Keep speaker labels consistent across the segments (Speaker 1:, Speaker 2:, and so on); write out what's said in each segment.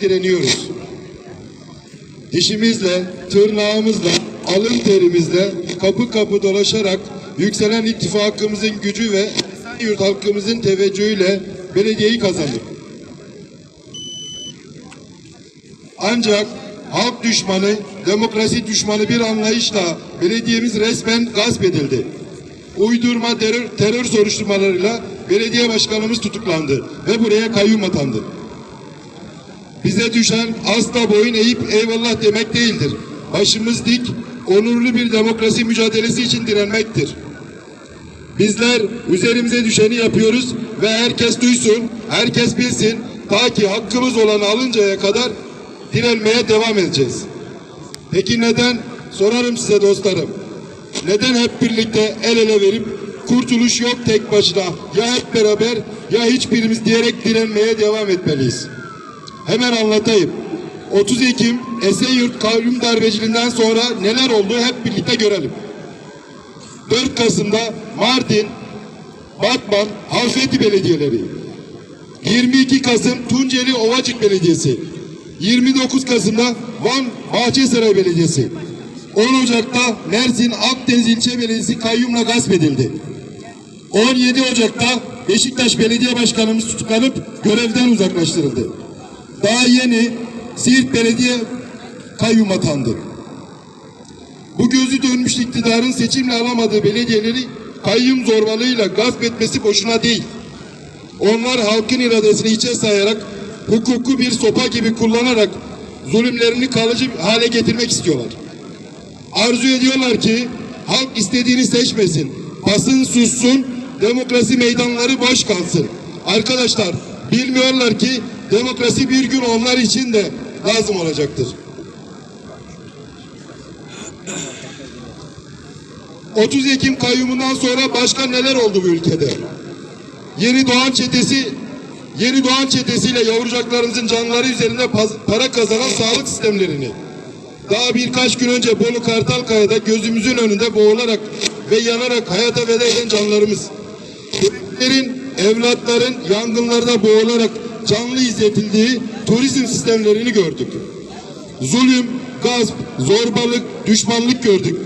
Speaker 1: direniyoruz. Dişimizle, tırnağımızla, alın terimizle kapı kapı dolaşarak yükselen ittifakımızın gücü ve yurt halkımızın teveccühüyle belediyeyi kazandık. Ancak halk düşmanı, demokrasi düşmanı bir anlayışla belediyemiz resmen gasp edildi. Uydurma terör, terör soruşturmalarıyla belediye başkanımız tutuklandı ve buraya kayyum atandı. Bize düşen asla boyun eğip eyvallah demek değildir. Başımız dik, onurlu bir demokrasi mücadelesi için direnmektir. Bizler üzerimize düşeni yapıyoruz ve herkes duysun, herkes bilsin. Ta ki hakkımız olanı alıncaya kadar direnmeye devam edeceğiz. Peki neden? Sorarım size dostlarım. Neden hep birlikte el ele verip kurtuluş yok tek başına ya hep beraber ya hiçbirimiz diyerek direnmeye devam etmeliyiz? Hemen anlatayım. 30 Ekim Esenyurt kayyum darbeciliğinden sonra neler oldu hep birlikte görelim. 4 Kasım'da Mardin, Batman, Halfeti belediyeleri. 22 Kasım Tunceli Ovacık Belediyesi. 29 Kasım'da Van Bahçesaray Belediyesi. 10 Ocak'ta Mersin Akdeniz İlçe Belediyesi kayyumla gasp edildi. 17 Ocak'ta Beşiktaş Belediye Başkanımız tutuklanıp görevden uzaklaştırıldı. Daha yeni Siirt Belediye kayyum atandı. Bu gözü dönmüş iktidarın seçimle alamadığı belediyeleri kayyum zorbalığıyla gasp etmesi boşuna değil. Onlar halkın iradesini içe sayarak hukuku bir sopa gibi kullanarak zulümlerini kalıcı hale getirmek istiyorlar. Arzu ediyorlar ki halk istediğini seçmesin, basın sussun, demokrasi meydanları boş kalsın. Arkadaşlar bilmiyorlar ki demokrasi bir gün onlar için de lazım olacaktır. 30 Ekim kayyumundan sonra başka neler oldu bu ülkede? Yeni Doğan çetesi Yeni Doğan çetesiyle yavrucaklarımızın canları üzerinde para kazanan sağlık sistemlerini daha birkaç gün önce Bolu Kartalkaya'da gözümüzün önünde boğularak ve yanarak hayata veda eden canlarımız. Bebeklerin, evlatların yangınlarda boğularak canlı izletildiği turizm sistemlerini gördük. Zulüm, gasp, zorbalık, düşmanlık gördük.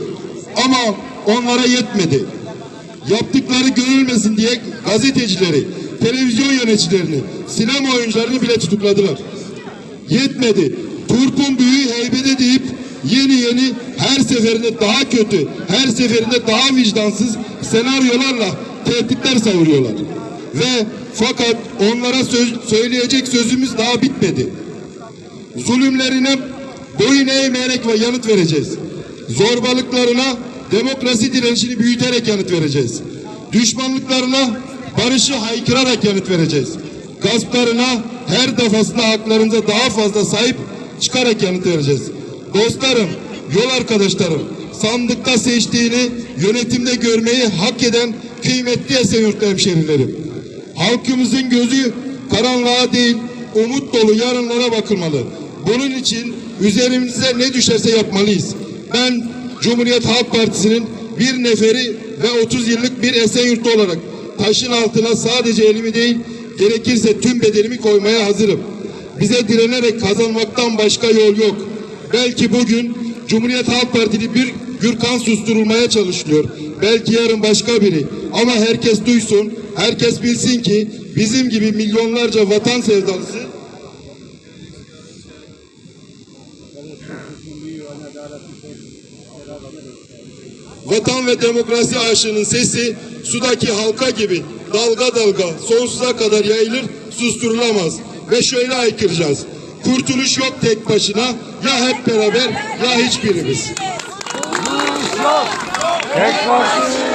Speaker 1: Ama onlara yetmedi. Yaptıkları görülmesin diye gazetecileri, televizyon yöneticilerini, sinema oyuncularını bile tutukladılar. Yetmedi. Turpun büyüğü heybede deyip yeni yeni her seferinde daha kötü, her seferinde daha vicdansız senaryolarla tehditler savuruyorlar. Ve fakat onlara söz, söyleyecek sözümüz daha bitmedi. Zulümlerine boyun eğmeyerek ve yanıt vereceğiz. Zorbalıklarına demokrasi direnişini büyüterek yanıt vereceğiz. Düşmanlıklarına barışı haykırarak yanıt vereceğiz. Gasplarına her defasında haklarımıza daha fazla sahip çıkarak yanıt vereceğiz. Dostlarım, yol arkadaşlarım, sandıkta seçtiğini yönetimde görmeyi hak eden kıymetli Esenyurt hemşerilerim. Halkımızın gözü karanlığa değil, umut dolu yarınlara bakılmalı. Bunun için üzerimize ne düşerse yapmalıyız. Ben Cumhuriyet Halk Partisi'nin bir neferi ve 30 yıllık bir Esenyurtlu olarak taşın altına sadece elimi değil, gerekirse tüm bedenimi koymaya hazırım. Bize direnerek kazanmaktan başka yol yok. Belki bugün Cumhuriyet Halk Partili bir Gürkan susturulmaya çalışılıyor. Belki yarın başka biri. Ama herkes duysun, herkes bilsin ki bizim gibi milyonlarca vatan sevdalısı Vatan ve demokrasi aşığının sesi sudaki halka gibi dalga dalga sonsuza kadar yayılır, susturulamaz. Ve şöyle haykıracağız. Kurtuluş yok tek başına, ya hep beraber ya hiçbirimiz.
Speaker 2: Tek başına.